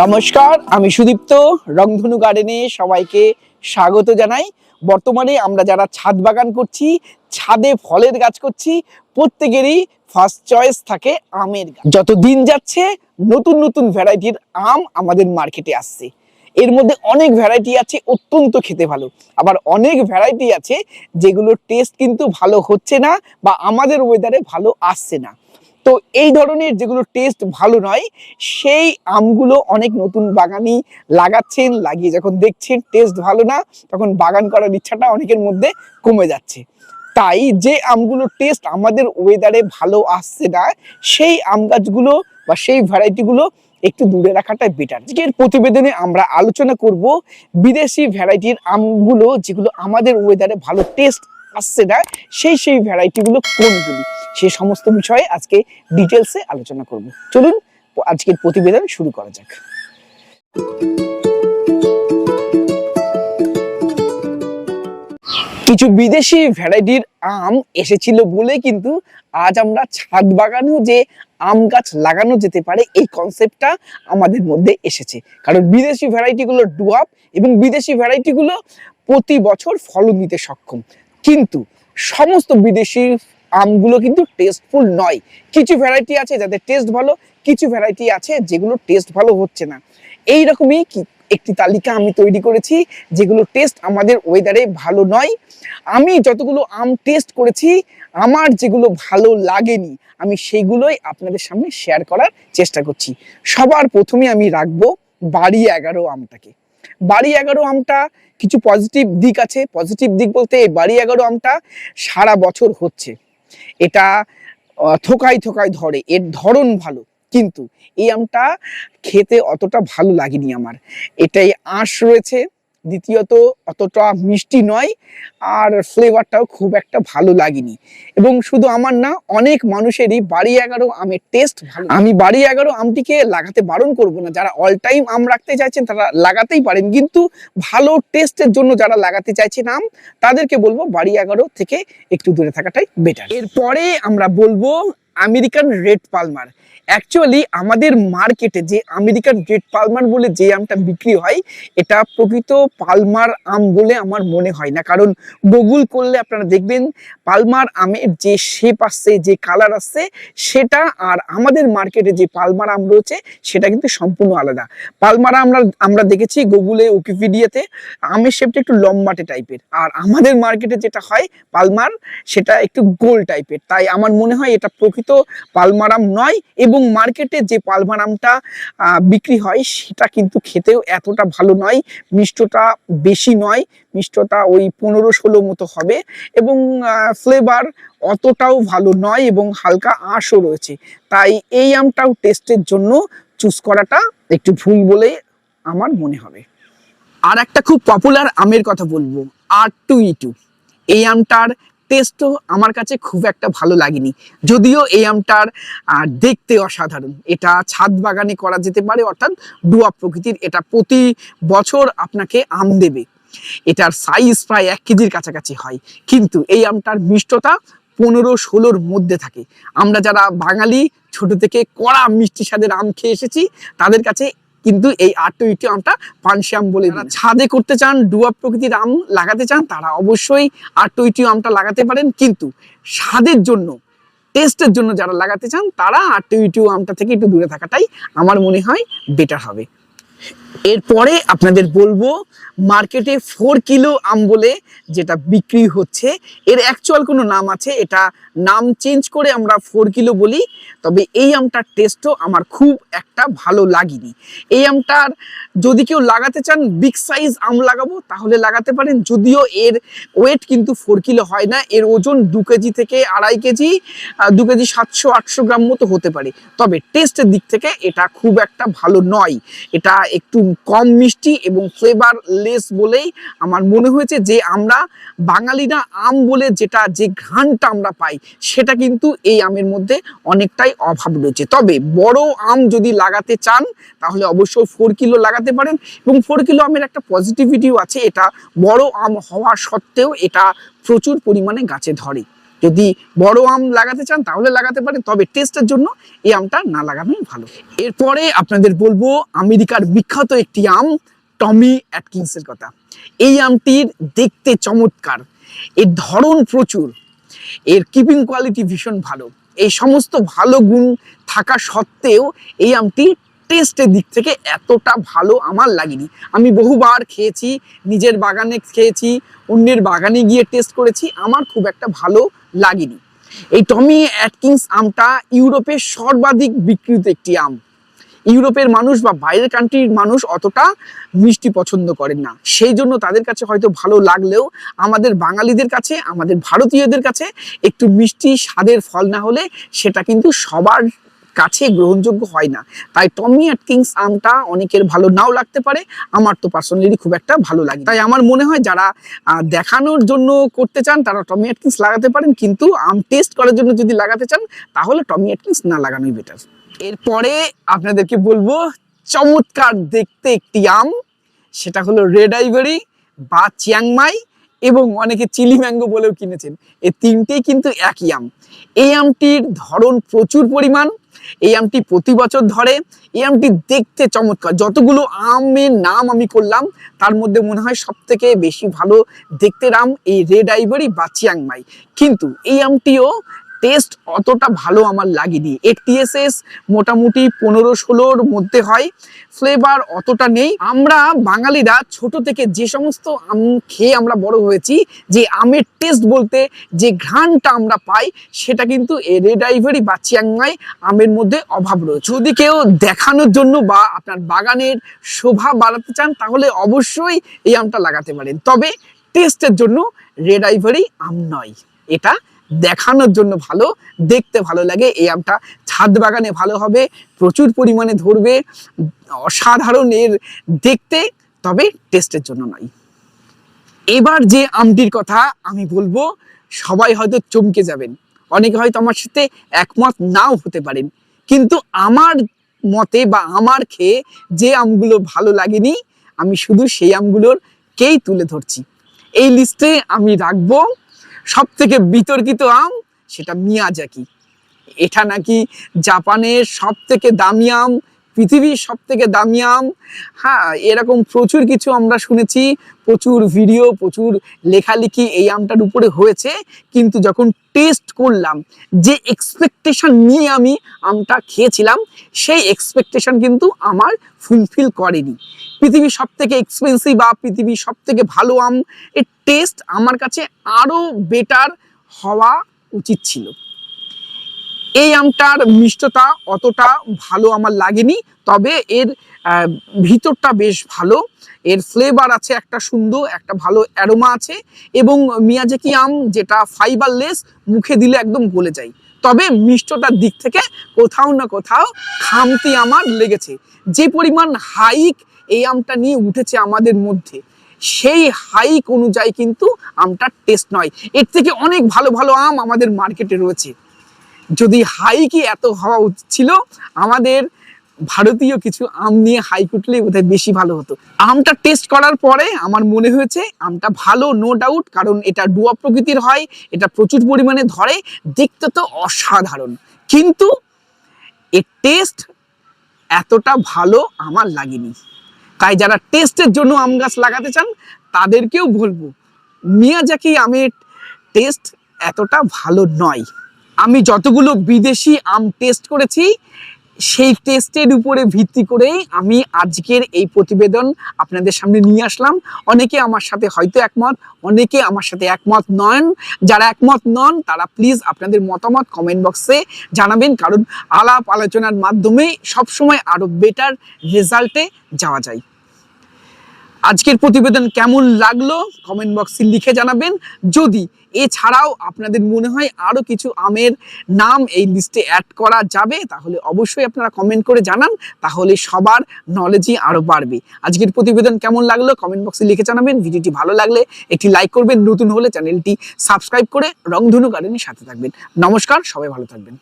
নমস্কার, আমি সুদীপ্ত, রংধনু গার্ডেনে সবাইকে স্বাগত জানাই। বর্তমানে আমরা যারা ছাদ বাগান করছি, ছাদে ফলের গাছ করছি, প্রত্যেকেরই ফার্স্ট চয়েস থাকে আমের গাছ। যত দিন যাচ্ছে, নতুন নতুন ভ্যারাইটির আম আমাদের মার্কেটে আসছে। এর মধ্যে অনেক ভ্যারাইটি আছে, অত্যন্ত খেতে ভালো। আবার অনেক ভ্যারাইটি আছে, যেগুলোর টেস্ট কিন্তু ভালো হচ্ছে না বা আমাদের ওয়েদারে ভালো আসছে না। তো এই ধরনের যেগুলো টেস্ট ভালো নয়, সেই আমগুলো অনেক নতুন বাগানি লাগাচ্ছেন, লাগিয়ে যখন দেখছেন টেস্ট ভালো না, তখন বাগান করার ইচ্ছাটা অনেকের মধ্যে কমে যাচ্ছে। তাই যে আমগুলো টেস্ট আমাদের ওয়েদারে ভালো আসছে না, সেই আম গাছগুলো বা সেই ভ্যারাইটিগুলো একটু দূরে রাখাটাই বেটার আজকের প্রতিবেদনে আমরা আলোচনা করব বিদেশি ভ্যারাইটির আমগুলো যেগুলো আমাদের ওয়েদারে ভালো টেস্ট আসছে না, সেই সেই ভ্যারাইটিগুলো কোনগুলি সে সমস্ত বিষয়ে আজকে ডিটেলসে আলোচনা করব। চলুন, আজকের প্রতিবেদন শুরু করা যাক। কিছু বিদেশি ভ্যারাইটির আম এসেছিল বলে কিন্তু আজ আমরা ছাদ বাগানেও যে আম গাছ লাগানো যেতে পারে, এই কনসেপ্টটা আমাদের মধ্যে এসেছে। কারণ বিদেশি ভ্যারাইটিগুলো ডুয়াপ এবং বিদেশি ভ্যারাইটিগুলো প্রতি বছর ফলন দিতে সক্ষম। কিন্তু সমস্ত বিদেশি আমগুলো কিন্তু টেস্টফুল নয়। কিছু ভ্যারাইটি আছে যাদের টেস্ট ভালো, কিছু ভ্যারাইটি আছে যেগুলো টেস্ট ভালো হচ্ছে না। এই রকমই একটি তালিকা আমি তৈরি করেছি যেগুলো টেস্ট আমাদের ওয়েদারে ভালো নয়। আমি যতগুলো আম টেস্ট করেছি, আমার যেগুলো ভালো লাগেনি, আমি সেগুলোই আপনাদের সামনে শেয়ার করার চেষ্টা করছি। সবার প্রথমে আমি রাখব বাড়ি এগারো আমটাকে। বাড়ি এগারো আমটা, কিছু পজিটিভ দিক আছে। পজিটিভ দিক বলতে এই বাড়ি এগারো আমটা সারা বছর হচ্ছে। এটা থোকায় থোকায় ধরে। এর ধরন ভালো, কিন্তু এই আমটা খেতে অতটা ভালো লাগেনি আমার। এটাই আঁশ রয়েছে। দ্বিতীয়ত অতটা মিষ্টি নয় আর ফ্লেভারটাও খুব একটা ভালো লাগেনি। এবং শুধু আমার না অনেক মানুষেরই বাড়ি এগারো আমের টেস্ট ভালো। আমি বাড়ি এগারো আমটিকে লাগাতে বারণ করব না। যারা অল টাইম আম রাখতে চাইছেন তারা লাগাতেই পারেন। কিন্তু ভালো টেস্টের জন্য যারা লাগাতে চাইছেন আম তাদেরকে বলব বাড়ি এগারো থেকে একটু দূরে থাকাটাই বেটার এরপরে আমরা বলব আমেরিকান রেড পালমার। অ্যাকচুয়ালি আমাদের মার্কেটে যে আমেরিকান রেড পালমার বলে যে আমটা বিক্রি হয়, এটা প্রকৃত পালমার আম বলে আমার মনে হয় না। কারণ গুগল করলে আপনারা দেখবেন, পালমার আমের যে শেপ আসছে, যে কালার আসছে, সেটা আর আমাদের মার্কেটে যে পালমার আম রয়েছে, সেটা কিন্তু সম্পূর্ণ আলাদা। পালমার আমরা আমরা দেখেছি গুগলে উইকিপিডিয়াতে আমের শেপটা একটু লম্বাটে টাইপের আর আমাদের মার্কেটে যেটা হয়, পালমার, সেটা একটু গোল টাইপের তাই আমার মনে হয় এটা প্রকৃত পালমারাম নয় এবং মার্কেটে যে পালমারামটা বিক্রি হয় সেটা কিন্তু খেতেও এতটা ভালো নয়, মিষ্টটা বেশি নয় মিষ্টতা ওই পনেরো ষোলো মতো হবে এবং ফ্লেভার অতটাও ভালো নয় এবং হালকা আঁশও রয়েছে। তাই এই আমটাও টেস্টের জন্য চুজ করাটা একটু ভুল বলে আমার মনে হবে। আর একটা খুব পপুলার আমের কথা বলব আর টু ই টু এই আমটার টেস্টও আমার কাছে খুব একটা ভালো লাগেনি। যদিও এই আমটার দেখতে অসাধারণ। এটা ছাদ বাগানে করা যেতে পারে, অর্থাৎ ডুয়া প্রকৃতির। এটা প্রতি বছর আপনাকে আম দেবে। এটার সাইজ প্রায় এক কেজির কাছাকাছি হয়। কিন্তু এই আমটার মিষ্টতা পনেরো ষোলোর মধ্যে থাকে। আমরা যারা বাঙালি, ছোট থেকে কড়া মিষ্টি স্বাদের আম খেয়ে এসেছি, তাদের কাছে কিন্তু এই আটটো ইটি আমটা পানসি আম বলে যারা ছাদে করতে চান ডুয়া প্রকৃতির আম লাগাতে চান তারা অবশ্যই আটটো ইটি আমটা লাগাতে পারেন। কিন্তু স্বাদের জন্য টেস্টের জন্য যারা লাগাতে চান তারা আটটো ইটু আমটা থেকে একটু দূরে থাকাটাই আমার মনে হয় বেটার হবে। এরপরে আপনাদের বলব মার্কেটে ফোর কিলো আম বলে যেটা বিক্রি হচ্ছে। এর অ্যাকচুয়াল কোনো নাম আছে, এটা নাম চেঞ্জ করে আমরা ফোর কিলো বলি, তবে এই আমটার টেস্টও আমার খুব একটা ভালো লাগেনি। এই আমটার যদি কেউ লাগাতে চান বিগ সাইজ আম লাগাবো, তাহলে লাগাতে পারেন, যদিও এর ওয়েট কিন্তু ফোর কিলো হয় না, এর ওজন দু কেজি থেকে আড়াই কেজি দু কেজি সাতশো, আটশো গ্রাম মতো হতে পারে। তবে টেস্টের দিক থেকে এটা খুব একটা ভালো নয়। এটা একটু কম মিষ্টি এবং ফ্লেভার লেস বলেই আমার মনে হয়েছে যে আমরা বাঙালিরা আম বলে যেটা, যে ঘ্রাণটা আমরা পাই, সেটা কিন্তু এই আমের মধ্যে অনেকটাই অভাব রয়েছে। তবে বড় আম যদি লাগাতে চান, তাহলে অবশ্যই ফোর কিলো লাগাতে পারেন এবং ফোর কিলো আমের একটা পজিটিভিটিও আছে, এটা বড় আম হওয়া সত্ত্বেও এটা প্রচুর পরিমাণে গাছে ধরে। যদি বড় আম লাগাতে চান, তাহলে লাগাতে পারেন, তবে টেস্টের জন্য এই আমটা না লাগানোই ভালো। এরপরে আপনাদের বলব আমেরিকার বিখ্যাত একটি আম, টমি অ্যাটকিন্সের কথা। এই আমটির দেখতে চমৎকার, এর ধরন প্রচুর, এর কিপিং কোয়ালিটি ভীষণ ভালো। এই সমস্ত ভালো গুণ থাকা সত্ত্বেও এই আমটি টেস্টের দিক থেকে এতটা ভালো আমার লাগেনি। আমি বহুবার খেয়েছি, নিজের বাগানে খেয়েছি, অন্যের বাগানে গিয়ে টেস্ট করেছি, আমার খুব একটা ভালো লাগেনি। এই টমি অ্যাটকিংস আমটা ইউরোপের সর্বাধিক বিক্রিত একটি আম। ইউরোপের মানুষ বা বাইরের কান্ট্রির মানুষ অতটা মিষ্টি পছন্দ করেন না। সেই জন্য তাদের কাছে হয়তো ভালো লাগলেও আমাদের বাঙালিদের কাছে, আমাদের ভারতীয়দের কাছে একটু মিষ্টি স্বাদের ফল না হলে সেটা কিন্তু সবার কাছে গ্রহণযোগ্য হয় না। তাই টমি অ্যাটকিংস আমটা অনেকের ভালো নাও লাগতে পারে। আমার তো পার্সোনালি খুব একটা ভালো লাগে তাই আমার মনে হয় যারা দেখানোর জন্য করতে চান, তারা টমি অ্যাটকিংস লাগাতে পারেন। কিন্তু আম টেস্ট করার জন্য যদি লাগাতে চান, তাহলে টমি অ্যাটকিংস না লাগানোই বেটার এরপরে আপনাদেরকে বলব, চমৎকার দেখতে একটি আম। সেটা হলো রেড আইভরি বা চিয়াংমাই এবং অনেকে চিলি ম্যাঙ্গো বলেও কিনেছেন। এই তিনটেই কিন্তু একই আম। এই আমটির ধরন প্রচুর পরিমাণ। এই আমটি প্রতি বছর ধরে, এই আমটি দেখতে চমৎকার। যতগুলো আমের নাম আমি করলাম, তার মধ্যে মনে হয় সব থেকে বেশি ভালো দেখতে আম এই রেড আইভারি বা চিয়াংমাই কিন্তু এই আমটিও টেস্ট অতটা ভালো আমার লাগেনি। একটিএসএস মোটামুটি পনেরো ষোলোর মধ্যে হয় ফ্লেভার অতটা নেই। আমরা বাঙালিরা ছোট থেকে যে সমস্ত আম খেয়ে আমরা বড় হয়েছি, যে আমের টেস্ট বলতে যে ঘ্রাণটা আমরা পাই, সেটা কিন্তু রেড আইভরি বা চিয়াংমাই আমের মধ্যে অভাব রয়েছে। যদি কেউ দেখানোর জন্য বা আপনার বাগানের শোভা বাড়াতে চান, তাহলে অবশ্যই এই আমটা লাগাতে পারেন। তবে টেস্টের জন্য রেড আইভরি আম নয়। এটা দেখানোর জন্য ভালো, দেখতে ভালো লাগে। এই আমটা ছাদ বাগানে ভালো হবে, প্রচুর পরিমাণে ধরবে, অসাধারণ এর দেখতে, তবে টেস্টের জন্য নয়। এবার যে আমটির কথা আমি বলব, সবাই হয়তো চমকে যাবেন। অনেকে হয়তো আমার সাথে একমত নাও হতে পারেন। কিন্তু আমার মতে বা আমার খেয়ে যে আমগুলো ভালো লাগেনি, আমি শুধু সেই আমগুলোর কেই তুলে ধরছি। এই লিস্টে আমি রাখব সব থেকে বিতর্কিত আম সেটা মিয়াজাকি। এটা নাকি জাপানের সব থেকে দামি আম পৃথিবীর সব থেকে দামি আম। হ্যাঁ এরকম প্রচুর কিছু আমরা শুনেছি, প্রচুর ভিডিও, প্রচুর লেখালেখি এই আমটার উপরে হয়েছে। কিন্তু যখন টেস্ট করলাম, যে এক্সপেকটেশন নিয়ে আমি আমটা খেয়েছিলাম, সেই এক্সপেকটেশন কিন্তু আমার ফুলফিল করেনি। পৃথিবীর সব থেকে এক্সপেন্সিভ বা পৃথিবীর সব থেকে ভালো আম, এর টেস্ট আমার কাছে আরও বেটার হওয়া উচিত ছিল। এই আমটার মিষ্টতা অতটা ভালো আমার লাগেনি, তবে এর ভিতরটা বেশ ভালো। এর ফ্লেভার আছে একটা সুন্দর, একটা ভালো অ্যারোমা আছে, এবং মিয়াজাকি আম যেটা ফাইবারলেস মুখে দিলে একদম গলে যায়। তবে মিষ্টতার দিক থেকে কোথাও না কোথাও খামতি আমার লেগেছে। যে পরিমাণ হাইক এই আমটা নিয়ে উঠেছে আমাদের মধ্যে, সেই হাইক অনুযায়ী কিন্তু আমটার টেস্ট নয়। এর থেকে অনেক ভালো ভালো আম আমাদের মার্কেটে রয়েছে। যদি হাইকি এত হওয়া উচিত ছিল, আমাদের ভারতীয় কিছু আম নিয়ে হাইক উঠলে বোধহয় বেশি ভালো হতো। আমটা টেস্ট করার পরে আমার মনে হয়েছে আমটা ভালো নো ডাউট কারণ এটা ডুয়া প্রকৃতির হয়, এটা প্রচুর পরিমাণে ধরে, দেখতে তো অসাধারণ। কিন্তু এর টেস্ট এতটা ভালো আমার লাগেনি। তাই যারা টেস্টের জন্য আম গাছ লাগাতে চান, তাদেরকেও বলব, মিয়াজাকি আমের টেস্ট এতটা ভালো নয়। আমি যতগুলো বিদেশি আম টেস্ট করেছি, সেই টেস্টের উপরে ভিত্তি করেই আমি আজকের এই প্রতিবেদন আপনাদের সামনে নিয়ে আসলাম। অনেকে আমার সাথে হয়তো একমত, অনেকে আমার সাথে একমত নন। যারা একমত নন, তারা প্লিজ আপনাদের মতামত কমেন্ট বক্সে জানাবেন, কারণ আলাপ আলোচনার মাধ্যমে সবসময় আরও বেটার রেজাল্টে যাওয়া যায়। আজকের প্রতিবেদন কেমন লাগল? কমেন্ট বক্সে লিখে জানাবেন। যদি এছাড়াও আপনাদের মনে হয় আরও কিছু আমের নাম এই লিস্টে অ্যাড করা যাবে, তাহলে অবশ্যই আপনারা কমেন্ট করে জানান, তাহলে সবার নলেজই আরও বাড়বে। আজকের প্রতিবেদন কেমন লাগল? কমেন্ট বক্সে লিখে জানাবেন। ভিডিওটি ভালো লাগলে একটি লাইক করবেন। নতুন হলে চ্যানেলটি সাবস্ক্রাইব করে রংধনু গার্ডেনের সাথে থাকবেন। নমস্কার, সবাই ভালো থাকবেন।